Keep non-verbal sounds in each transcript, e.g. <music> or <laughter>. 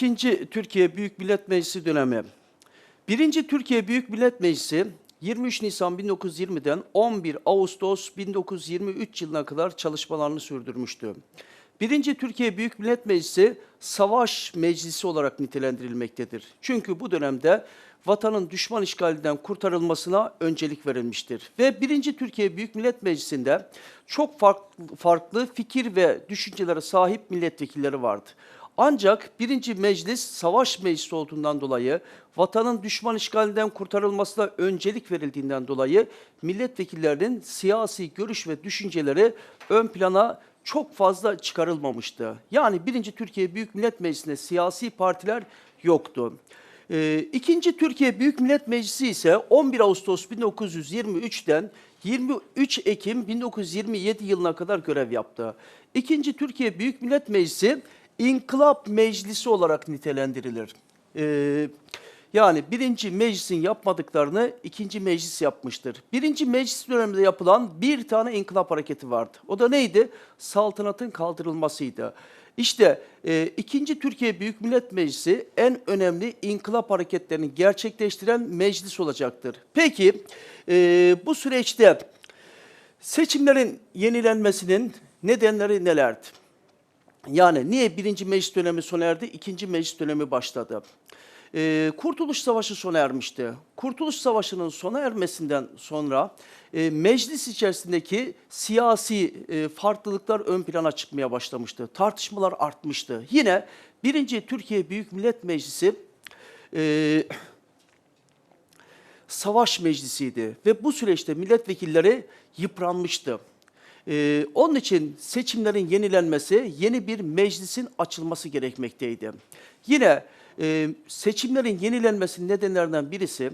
İkinci Türkiye Büyük Millet Meclisi dönemi. Birinci Türkiye Büyük Millet Meclisi 23 Nisan 1920'den 11 Ağustos 1923 yılına kadar çalışmalarını sürdürmüştü. Birinci Türkiye Büyük Millet Meclisi savaş meclisi olarak nitelendirilmektedir. Çünkü bu dönemde vatanın düşman işgalinden kurtarılmasına öncelik verilmiştir. Ve birinci Türkiye Büyük Millet Meclisi'nde çok farklı, farklı fikir ve düşüncelere sahip milletvekilleri vardı. Ancak birinci meclis savaş meclisi olduğundan dolayı vatanın düşman işgalinden kurtarılmasına öncelik verildiğinden dolayı milletvekillerinin siyasi görüş ve düşünceleri ön plana çok fazla çıkarılmamıştı. Yani birinci Türkiye Büyük Millet Meclisi'nde siyasi partiler yoktu. Ee, İkinci Türkiye Büyük Millet Meclisi ise 11 Ağustos 1923'ten 23 Ekim 1927 yılına kadar görev yaptı. İkinci Türkiye Büyük Millet Meclisi İnkılap Meclisi olarak nitelendirilir. Ee, yani birinci meclisin yapmadıklarını ikinci meclis yapmıştır. Birinci meclis döneminde yapılan bir tane inkılap hareketi vardı. O da neydi? Saltanatın kaldırılmasıydı. İşte e, ikinci Türkiye Büyük Millet Meclisi en önemli inkılap hareketlerini gerçekleştiren meclis olacaktır. Peki e, bu süreçte seçimlerin yenilenmesinin nedenleri nelerdi? Yani niye birinci meclis dönemi sona erdi, ikinci meclis dönemi başladı? Ee, Kurtuluş Savaşı sona ermişti. Kurtuluş Savaşı'nın sona ermesinden sonra e, meclis içerisindeki siyasi e, farklılıklar ön plana çıkmaya başlamıştı. Tartışmalar artmıştı. Yine birinci Türkiye Büyük Millet Meclisi e, savaş meclisiydi ve bu süreçte milletvekilleri yıpranmıştı. Ee, onun için seçimlerin yenilenmesi, yeni bir meclisin açılması gerekmekteydi. Yine e, seçimlerin yenilenmesinin nedenlerinden birisi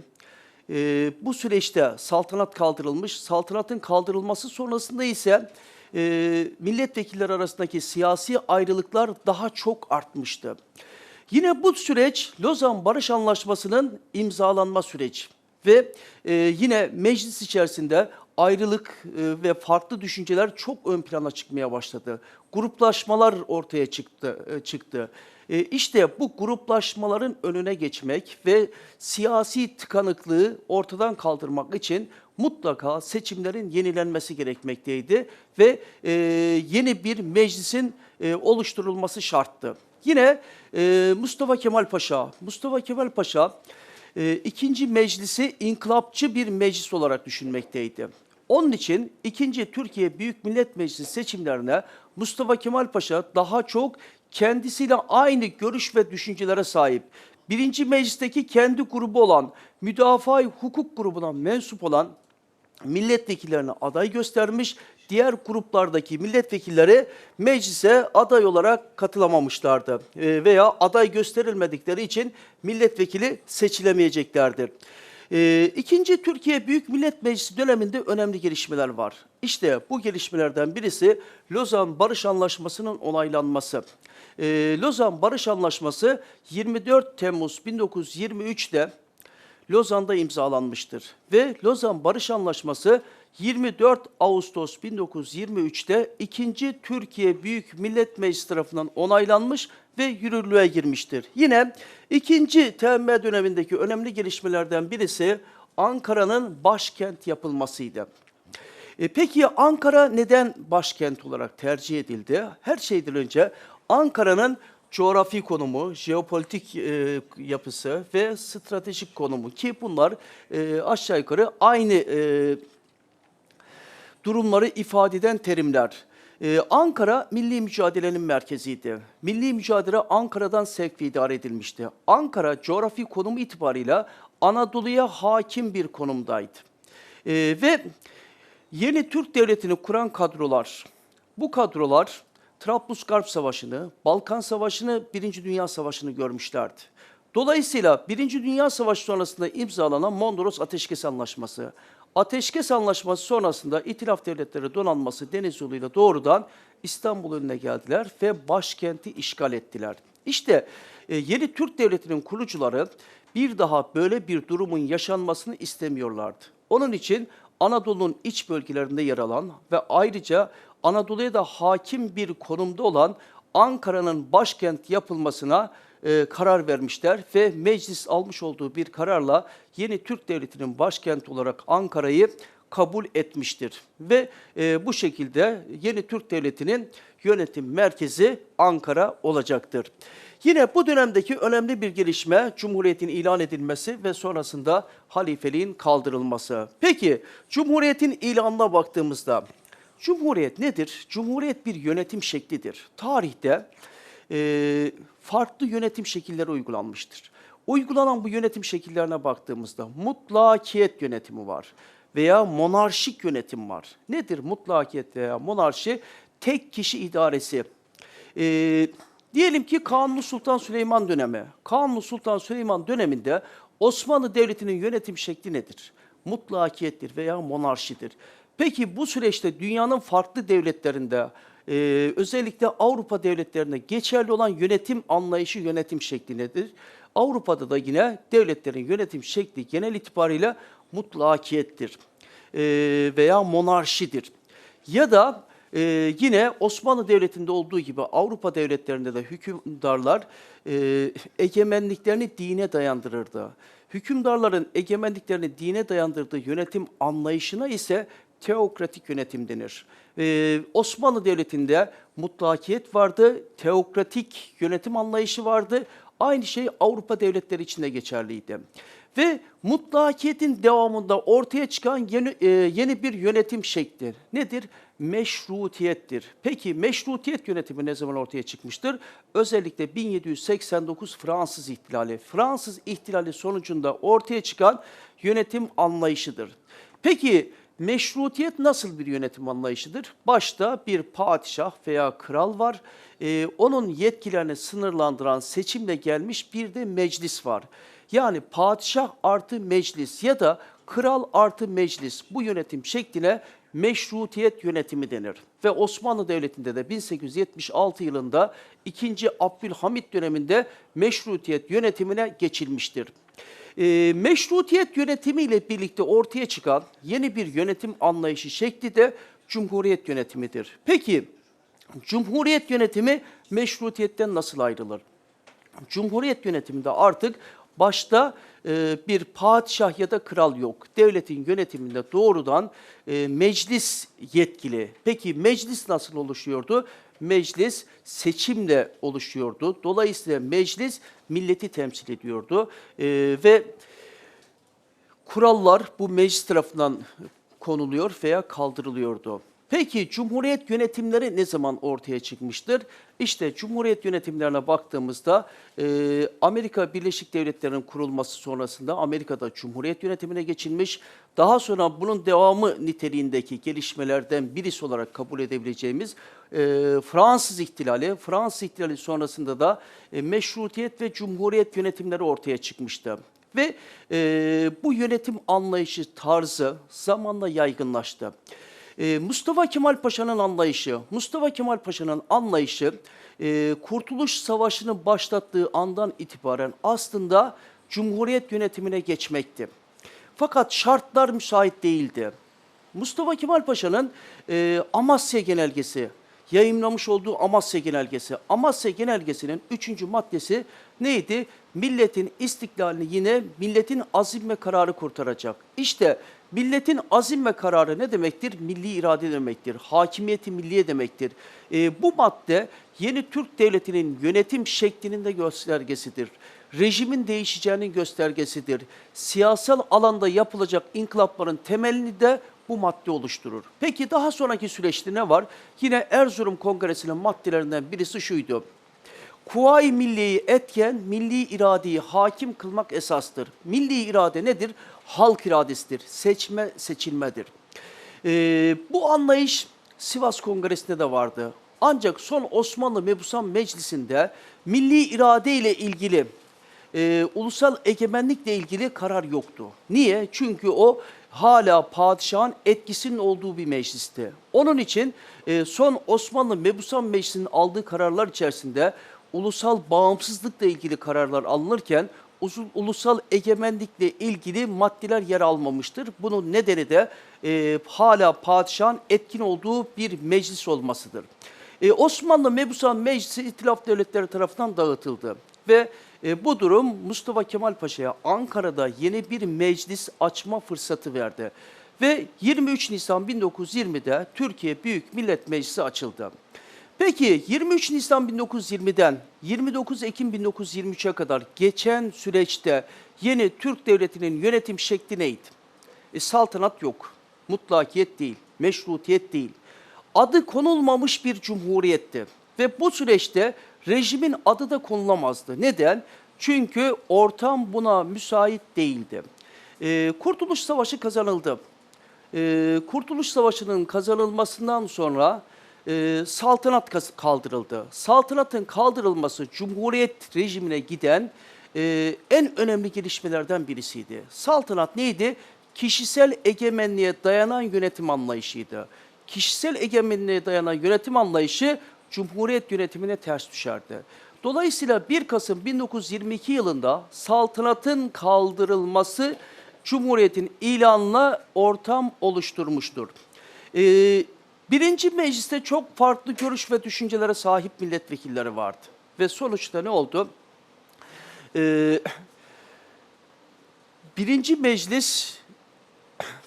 e, bu süreçte saltanat kaldırılmış, saltanatın kaldırılması sonrasında ise e, milletvekilleri arasındaki siyasi ayrılıklar daha çok artmıştı. Yine bu süreç Lozan Barış Anlaşması'nın imzalanma süreci ve e, yine meclis içerisinde ayrılık e, ve farklı düşünceler çok ön plana çıkmaya başladı. Gruplaşmalar ortaya çıktı. E, çıktı. E, işte bu gruplaşmaların önüne geçmek ve siyasi tıkanıklığı ortadan kaldırmak için mutlaka seçimlerin yenilenmesi gerekmekteydi ve yeni bir meclisin oluşturulması şarttı. Yine Mustafa Kemal Paşa, Mustafa Kemal Paşa ikinci meclisi inkılapçı bir meclis olarak düşünmekteydi. Onun için ikinci Türkiye Büyük Millet Meclisi seçimlerine Mustafa Kemal Paşa daha çok kendisiyle aynı görüş ve düşüncelere sahip. Birinci meclisteki kendi grubu olan müdafaa hukuk grubuna mensup olan milletvekillerine aday göstermiş. Diğer gruplardaki milletvekilleri meclise aday olarak katılamamışlardı Ee, veya aday gösterilmedikleri için milletvekili seçilemeyeceklerdir. Ee, İkinci Türkiye Büyük Millet Meclisi döneminde önemli gelişmeler var. İşte bu gelişmelerden birisi Lozan Barış Anlaşması'nın onaylanması. Ee, Lozan Barış Anlaşması 24 Temmuz 1923'te Lozan'da imzalanmıştır. Ve Lozan Barış Anlaşması 24 Ağustos 1923'te 2. Türkiye Büyük Millet Meclisi tarafından onaylanmış ve yürürlüğe girmiştir. Yine 2. TM dönemindeki önemli gelişmelerden birisi Ankara'nın başkent yapılmasıydı. E, peki Ankara neden başkent olarak tercih edildi? Her şeyden önce Ankara'nın coğrafi konumu, jeopolitik e, yapısı ve stratejik konumu ki bunlar e, aşağı yukarı aynı e, durumları ifade eden terimler. Ee, Ankara milli mücadelenin merkeziydi. Milli mücadele Ankara'dan sevk ve idare edilmişti. Ankara coğrafi konumu itibarıyla Anadolu'ya hakim bir konumdaydı. Ee, ve yeni Türk Devleti'ni kuran kadrolar, bu kadrolar Trablusgarp Savaşı'nı, Balkan Savaşı'nı, Birinci Dünya Savaşı'nı görmüşlerdi. Dolayısıyla Birinci Dünya Savaşı sonrasında imzalanan Mondros Ateşkes Anlaşması, Ateşkes Anlaşması sonrasında İtilaf Devletleri Donanması deniz yoluyla doğrudan İstanbul önüne geldiler ve başkenti işgal ettiler. İşte e, yeni Türk Devleti'nin kurucuları bir daha böyle bir durumun yaşanmasını istemiyorlardı. Onun için Anadolu'nun iç bölgelerinde yer alan ve ayrıca Anadolu'ya da hakim bir konumda olan Ankara'nın başkent yapılmasına e, karar vermişler ve meclis almış olduğu bir kararla yeni Türk Devleti'nin başkenti olarak Ankara'yı kabul etmiştir. Ve e, bu şekilde yeni Türk Devleti'nin yönetim merkezi Ankara olacaktır. Yine bu dönemdeki önemli bir gelişme Cumhuriyet'in ilan edilmesi ve sonrasında halifeliğin kaldırılması. Peki Cumhuriyet'in ilanına baktığımızda Cumhuriyet nedir? Cumhuriyet bir yönetim şeklidir. Tarihte e, farklı yönetim şekilleri uygulanmıştır. Uygulanan bu yönetim şekillerine baktığımızda mutlakiyet yönetimi var veya monarşik yönetim var. Nedir mutlakiyet veya monarşi? Tek kişi idaresi. Ee, diyelim ki Kanuni Sultan Süleyman dönemi. Kanuni Sultan Süleyman döneminde Osmanlı Devleti'nin yönetim şekli nedir? Mutlakiyettir veya monarşidir. Peki bu süreçte dünyanın farklı devletlerinde e, özellikle Avrupa devletlerinde geçerli olan yönetim anlayışı, yönetim şekli nedir? Avrupa'da da yine devletlerin yönetim şekli genel itibariyle mutlakiyettir e, veya monarşidir. Ya da e, yine Osmanlı Devleti'nde olduğu gibi Avrupa devletlerinde de hükümdarlar e, egemenliklerini dine dayandırırdı. Hükümdarların egemenliklerini dine dayandırdığı yönetim anlayışına ise teokratik yönetim denir. Ee, Osmanlı Devleti'nde mutlakiyet vardı, teokratik yönetim anlayışı vardı. Aynı şey Avrupa devletleri için de geçerliydi. Ve mutlakiyetin devamında ortaya çıkan yeni, e, yeni bir yönetim şekli nedir? Meşrutiyettir. Peki meşrutiyet yönetimi ne zaman ortaya çıkmıştır? Özellikle 1789 Fransız ihtilali. Fransız ihtilali sonucunda ortaya çıkan yönetim anlayışıdır. Peki meşrutiyet nasıl bir yönetim anlayışıdır? Başta bir padişah veya kral var. Ee, onun yetkilerini sınırlandıran seçimle gelmiş bir de meclis var. Yani padişah artı meclis ya da kral artı meclis bu yönetim şekline meşrutiyet yönetimi denir. Ve Osmanlı Devleti'nde de 1876 yılında 2. Abdülhamit döneminde meşrutiyet yönetimine geçilmiştir. E, meşrutiyet yönetimiyle birlikte ortaya çıkan yeni bir yönetim anlayışı şekli de cumhuriyet yönetimidir. Peki cumhuriyet yönetimi meşrutiyetten nasıl ayrılır? Cumhuriyet yönetiminde artık başta e, bir padişah ya da kral yok. Devletin yönetiminde doğrudan e, meclis yetkili. Peki meclis nasıl oluşuyordu? Meclis seçimle oluşuyordu. Dolayısıyla meclis milleti temsil ediyordu. E, ve kurallar bu meclis tarafından konuluyor veya kaldırılıyordu. Peki Cumhuriyet yönetimleri ne zaman ortaya çıkmıştır? İşte Cumhuriyet yönetimlerine baktığımızda e, Amerika Birleşik Devletleri'nin kurulması sonrasında Amerika'da Cumhuriyet yönetimine geçilmiş. Daha sonra bunun devamı niteliğindeki gelişmelerden birisi olarak kabul edebileceğimiz e, Fransız ihtilali. Fransız ihtilali sonrasında da e, meşrutiyet ve Cumhuriyet yönetimleri ortaya çıkmıştı. Ve e, bu yönetim anlayışı tarzı zamanla yaygınlaştı. Ee, Mustafa Kemal Paşa'nın anlayışı, Mustafa Kemal Paşa'nın anlayışı e, Kurtuluş Savaşı'nı başlattığı andan itibaren aslında Cumhuriyet yönetimine geçmekti. Fakat şartlar müsait değildi. Mustafa Kemal Paşa'nın e, Amasya Genelgesi, yayınlamış olduğu Amasya Genelgesi. Amasya Genelgesi'nin üçüncü maddesi neydi? Milletin istiklalini yine milletin azim ve kararı kurtaracak. İşte milletin azim ve kararı ne demektir? Milli irade demektir. Hakimiyeti milliye demektir. E, bu madde yeni Türk Devleti'nin yönetim şeklinin de göstergesidir. Rejimin değişeceğinin göstergesidir. Siyasal alanda yapılacak inkılapların temelini de bu madde oluşturur. Peki daha sonraki süreçte ne var? Yine Erzurum Kongresi'nin maddelerinden birisi şuydu. Kuvayi milliyi etken milli iradeyi hakim kılmak esastır. Milli irade nedir? Halk iradesidir. Seçme seçilmedir. Ee, bu anlayış Sivas Kongresi'nde de vardı. Ancak son Osmanlı Mebusan Meclisi'nde milli irade ile ilgili e, ulusal egemenlikle ilgili karar yoktu. Niye? Çünkü o hala padişahın etkisinin olduğu bir meclisti. Onun için e, son Osmanlı Mebusan Meclisi'nin aldığı kararlar içerisinde ulusal bağımsızlıkla ilgili kararlar alınırken uzun, ulusal egemenlikle ilgili maddeler yer almamıştır. Bunun nedeni de e, hala padişahın etkin olduğu bir meclis olmasıdır. E, Osmanlı Mebusan Meclisi İtilaf Devletleri tarafından dağıtıldı. Ve e, bu durum Mustafa Kemal Paşa'ya Ankara'da yeni bir meclis açma fırsatı verdi. Ve 23 Nisan 1920'de Türkiye Büyük Millet Meclisi açıldı. Peki 23 Nisan 1920'den 29 Ekim 1923'e kadar geçen süreçte yeni Türk Devleti'nin yönetim şekli neydi? E, saltanat yok, mutlakiyet değil, meşrutiyet değil. Adı konulmamış bir cumhuriyetti. Ve bu süreçte rejimin adı da konulamazdı. Neden? Çünkü ortam buna müsait değildi. E, Kurtuluş Savaşı kazanıldı. E, Kurtuluş Savaşı'nın kazanılmasından sonra e, saltanat kaldırıldı. Saltanatın kaldırılması Cumhuriyet rejimine giden e, en önemli gelişmelerden birisiydi. Saltanat neydi? Kişisel egemenliğe dayanan yönetim anlayışıydı. Kişisel egemenliğe dayanan yönetim anlayışı Cumhuriyet yönetimine ters düşerdi. Dolayısıyla 1 Kasım 1922 yılında saltanatın kaldırılması Cumhuriyet'in ilanına ortam oluşturmuştur. Ee, birinci mecliste çok farklı görüş ve düşüncelere sahip milletvekilleri vardı. Ve sonuçta ne oldu? Ee, birinci meclis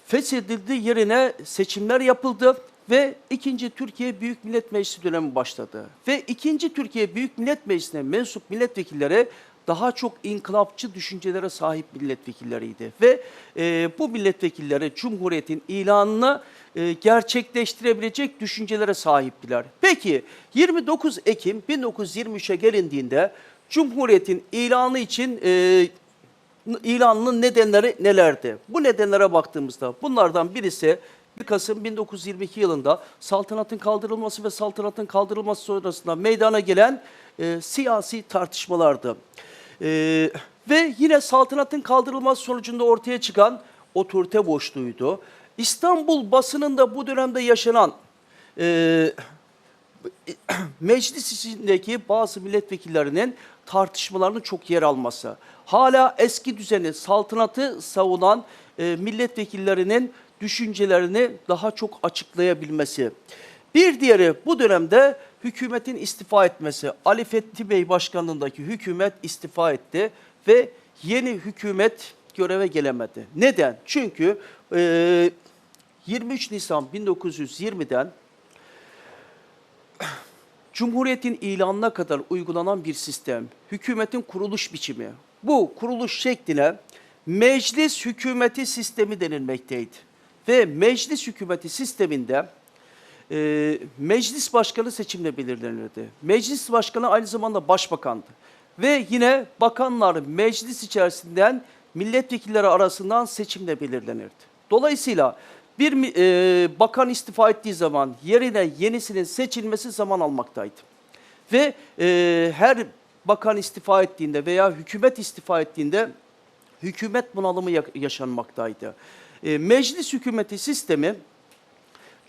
feshedildi, yerine seçimler yapıldı ve ikinci Türkiye Büyük Millet Meclisi dönemi başladı. Ve ikinci Türkiye Büyük Millet Meclisi'ne mensup milletvekilleri daha çok inkılapçı düşüncelere sahip milletvekilleriydi. Ve e, bu milletvekilleri Cumhuriyet'in ilanını e, gerçekleştirebilecek düşüncelere sahiptiler. Peki 29 Ekim 1923'e gelindiğinde Cumhuriyet'in ilanı için e, ilanının nedenleri nelerdi? Bu nedenlere baktığımızda bunlardan birisi 1 Kasım 1922 yılında saltanatın kaldırılması ve saltanatın kaldırılması sonrasında meydana gelen e, siyasi tartışmalardı. E, ve yine saltanatın kaldırılması sonucunda ortaya çıkan otorite boşluğuydu. İstanbul basınında bu dönemde yaşanan e, <clears throat> meclis içindeki bazı milletvekillerinin tartışmalarının çok yer alması, hala eski düzeni, saltanatı savunan e, milletvekillerinin düşüncelerini daha çok açıklayabilmesi. Bir diğeri bu dönemde hükümetin istifa etmesi. Ali Fethi Bey başkanlığındaki hükümet istifa etti ve yeni hükümet göreve gelemedi. Neden? Çünkü e, 23 Nisan 1920'den Cumhuriyetin ilanına kadar uygulanan bir sistem, hükümetin kuruluş biçimi. Bu kuruluş şekline meclis hükümeti sistemi denilmekteydi. Ve meclis hükümeti sisteminde e, meclis başkanı seçimle belirlenirdi. Meclis başkanı aynı zamanda başbakandı. Ve yine bakanlar meclis içerisinden milletvekilleri arasından seçimle belirlenirdi. Dolayısıyla bir e, bakan istifa ettiği zaman yerine yenisinin seçilmesi zaman almaktaydı. Ve e, her bakan istifa ettiğinde veya hükümet istifa ettiğinde hükümet bunalımı ya- yaşanmaktaydı. E, meclis hükümeti sistemi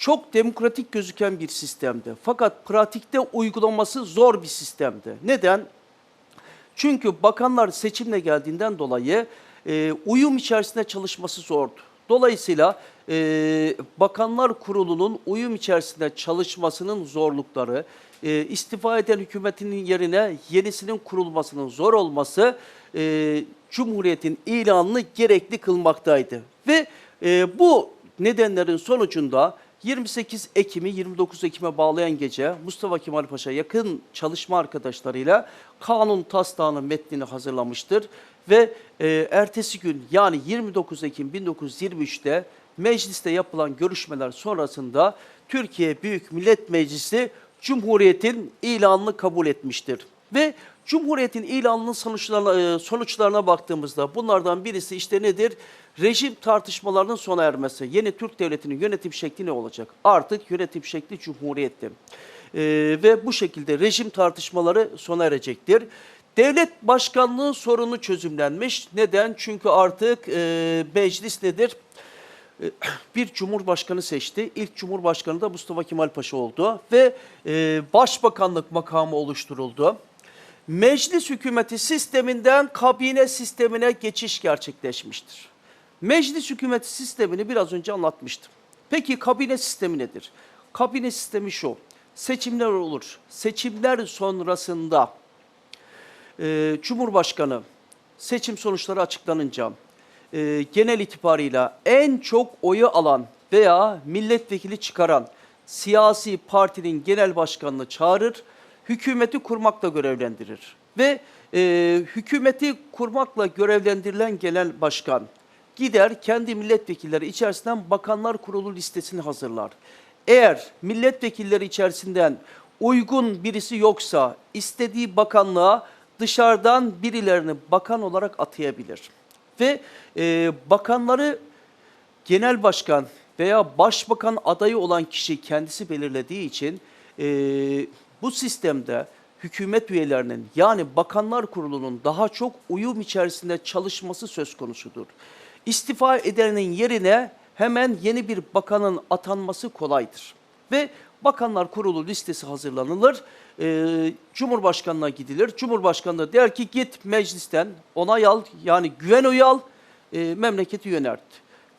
çok demokratik gözüken bir sistemdi. Fakat pratikte uygulaması zor bir sistemdi. Neden? Çünkü bakanlar seçimle geldiğinden dolayı e, uyum içerisinde çalışması zordu. Dolayısıyla e, Bakanlar Kurulu'nun uyum içerisinde çalışmasının zorlukları, e, istifa eden hükümetinin yerine yenisinin kurulmasının zor olması e, Cumhuriyet'in ilanını gerekli kılmaktaydı. Ve e, bu nedenlerin sonucunda 28 Ekim'i 29 Ekim'e bağlayan gece Mustafa Kemal Paşa yakın çalışma arkadaşlarıyla kanun taslağının metnini hazırlamıştır. Ve e, ertesi gün yani 29 Ekim 1923'te mecliste yapılan görüşmeler sonrasında Türkiye Büyük Millet Meclisi Cumhuriyet'in ilanını kabul etmiştir. Ve Cumhuriyet'in ilanının sonuçlarına, e, sonuçlarına baktığımızda bunlardan birisi işte nedir? Rejim tartışmalarının sona ermesi. Yeni Türk Devleti'nin yönetim şekli ne olacak? Artık yönetim şekli Cumhuriyet'ti. E, ve bu şekilde rejim tartışmaları sona erecektir. Devlet başkanlığı sorunu çözümlenmiş. Neden? Çünkü artık e, meclis nedir? E, <clears throat> bir cumhurbaşkanı seçti. İlk cumhurbaşkanı da Mustafa Kemal Paşa oldu ve e, başbakanlık makamı oluşturuldu. Meclis hükümeti sisteminden kabine sistemine geçiş gerçekleşmiştir. Meclis hükümeti sistemini biraz önce anlatmıştım. Peki kabine sistemi nedir? Kabine sistemi şu. Seçimler olur. Seçimler sonrasında e, Cumhurbaşkanı seçim sonuçları açıklanınca e, genel itibarıyla en çok oyu alan veya milletvekili çıkaran siyasi partinin genel başkanını çağırır, hükümeti kurmakla görevlendirir. Ve e, hükümeti kurmakla görevlendirilen genel başkan gider kendi milletvekilleri içerisinden bakanlar kurulu listesini hazırlar. Eğer milletvekilleri içerisinden uygun birisi yoksa istediği bakanlığa dışarıdan birilerini bakan olarak atayabilir. Ve e, bakanları genel başkan veya başbakan adayı olan kişi kendisi belirlediği için e, bu sistemde hükümet üyelerinin yani bakanlar kurulunun daha çok uyum içerisinde çalışması söz konusudur. İstifa edenin yerine hemen yeni bir bakanın atanması kolaydır. Ve bakanlar kurulu listesi hazırlanılır. E, Cumhurbaşkanına gidilir. Cumhurbaşkanı da der ki git meclisten onay al yani güven oyu al e, memleketi yönelt.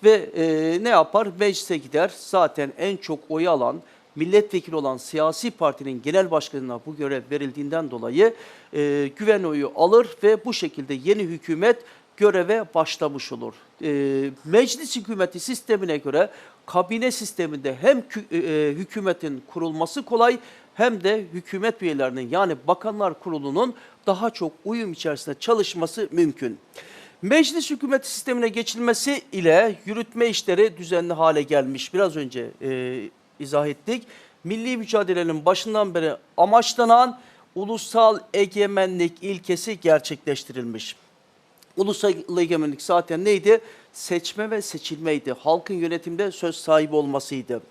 Ve e, ne yapar? Meclise gider. Zaten en çok oyu alan, milletvekili olan siyasi partinin genel başkanına bu görev verildiğinden dolayı e, güven oyu alır ve bu şekilde yeni hükümet göreve başlamış olur. E, meclis hükümeti sistemine göre kabine sisteminde hem kü- e, hükümetin kurulması kolay hem de hükümet üyelerinin yani bakanlar kurulunun daha çok uyum içerisinde çalışması mümkün. Meclis hükümet sistemine geçilmesi ile yürütme işleri düzenli hale gelmiş. Biraz önce e, izah ettik. Milli mücadelenin başından beri amaçlanan ulusal egemenlik ilkesi gerçekleştirilmiş. Ulusal egemenlik zaten neydi? Seçme ve seçilmeydi. Halkın yönetimde söz sahibi olmasıydı.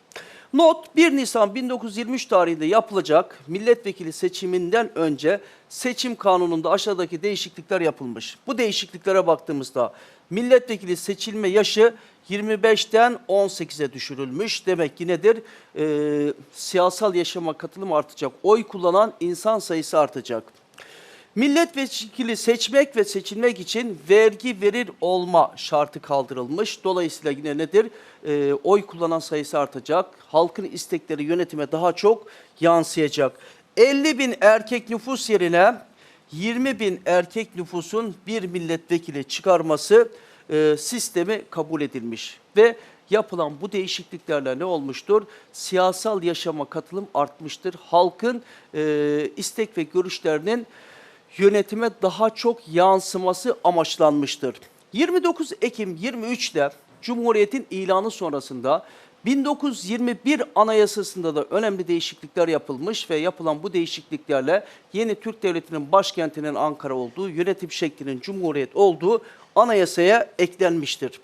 Not 1 Nisan 1923 tarihinde yapılacak milletvekili seçiminden önce seçim kanununda aşağıdaki değişiklikler yapılmış. Bu değişikliklere baktığımızda milletvekili seçilme yaşı 25'ten 18'e düşürülmüş. Demek ki nedir? Ee, siyasal yaşama katılım artacak. Oy kullanan insan sayısı artacak. Milletvekili seçmek ve seçilmek için vergi verir olma şartı kaldırılmış. Dolayısıyla yine nedir? Ee, oy kullanan sayısı artacak. Halkın istekleri yönetime daha çok yansıyacak. 50 bin erkek nüfus yerine 20 bin erkek nüfusun bir milletvekili çıkarması e, sistemi kabul edilmiş. Ve yapılan bu değişikliklerle ne olmuştur? Siyasal yaşama katılım artmıştır. Halkın e, istek ve görüşlerinin yönetime daha çok yansıması amaçlanmıştır. 29 Ekim 23'te Cumhuriyet'in ilanı sonrasında 1921 Anayasası'nda da önemli değişiklikler yapılmış ve yapılan bu değişikliklerle yeni Türk Devleti'nin başkentinin Ankara olduğu, yönetim şeklinin Cumhuriyet olduğu anayasaya eklenmiştir.